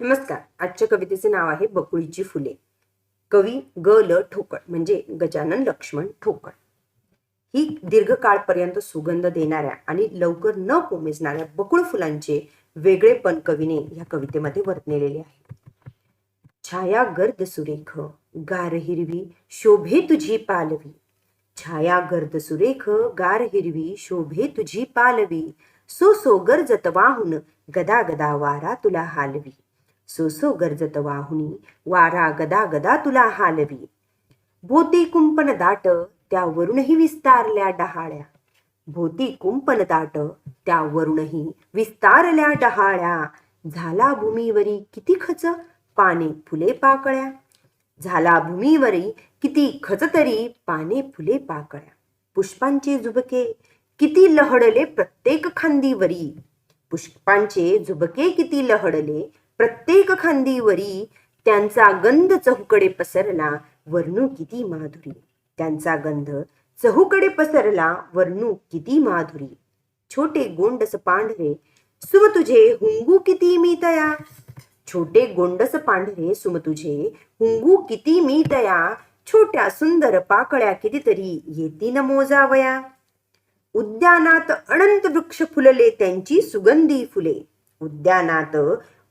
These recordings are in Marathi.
नमस्कार. आजच्या कवितेचे नाव आहे बकुळीची फुले. कवी ग ल ठोकळ म्हणजे गजानन लक्ष्मण ठोकळ. ही दीर्घकाळपर्यंत सुगंध देणाऱ्या आणि लवकर न कोमेजणाऱ्या बकुळ फुलांचे वेगळेपण कवीने या कवितेमध्ये वर्णलेले आहे. छाया गर्द सुरेख गार हिरवी शोभे तुझी पालवी. छाया गर्द सुरेख गार हिरवी शोभे तुझी पालवी. सो सो गरजत गदा गदा वारा तुला हालवी. सोसो गरजत वाहुनी वारा गदा गदा तुला हालवी. भोती कुंपण दाट त्यावरूनही विस्तारल्या डहाळ्या. भोती कुंपण दाट त्यावरूनही विस्तारल्या डहाळ्या. झाला भूमीवरी किती खच पाने फुले पाकळ्या. झाला भूमीवरी किती खच तरी पाने फुले पाकळ्या. पुष्पांचे झुबके किती लहडले प्रत्येक खांदीवरी. पुष्पांचे झुबके किती लहडले प्रत्येक खांदीवरी त्यांचा गंध चहूकडे पसरला वर्णू किती माधुरी. त्यांचा गंध चहूकडे पसरला वर्णू किती माधुरी. छोटे गोंडस पांढरे सुम तुझे हुंगू किती मी तया छोटे गोंडस पांढरे सुम तुझे हुंगू किती मी तया छोट्या सुंदर पाकळ्या कितीतरी येतीन मोजावया. उद्यानात अनंत वृक्ष फुलले त्यांची सुगंधी फुले. उद्यानात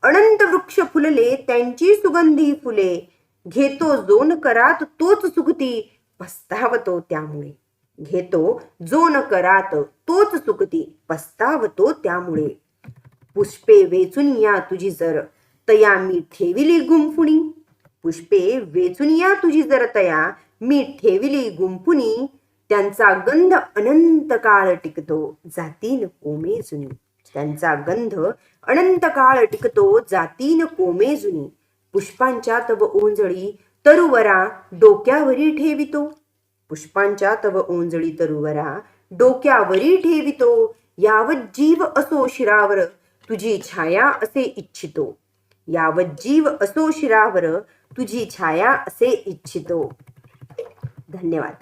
अनंत वृक्ष फुलले त्यांची सुगंधी फुले. घेतो जोन करात तोच सुगती पस्तावतो त्यामुळे. घेतो जोन करात तोच सुगती पस्तावतो त्यामुळे. पुष्पे वेचून या तुझी जर तया मी ठेविली गुंफुणी. पुष्पे वेचून या तुझी जर तया मी ठेविली गुंफुणी. त्यांचा गंध अनंत काळ टिकतो जातीन कोमे जुनी. त्यांचा गंध अनंत काळ टिकतो जातीन कोमे जुनी. पुष्पांच्या तव ओंजळी तरुवरा डोक्यावरी ठेवितो. पुष्पांच्या तव ओंजळी तरुवरा डोक्यावरी ठेवितो. यावत जीव असो शिरावर तुझी छाया असे इच्छितो. यावत जीव असो शिरावर तुझी छाया असे इच्छितो. धन्यवाद.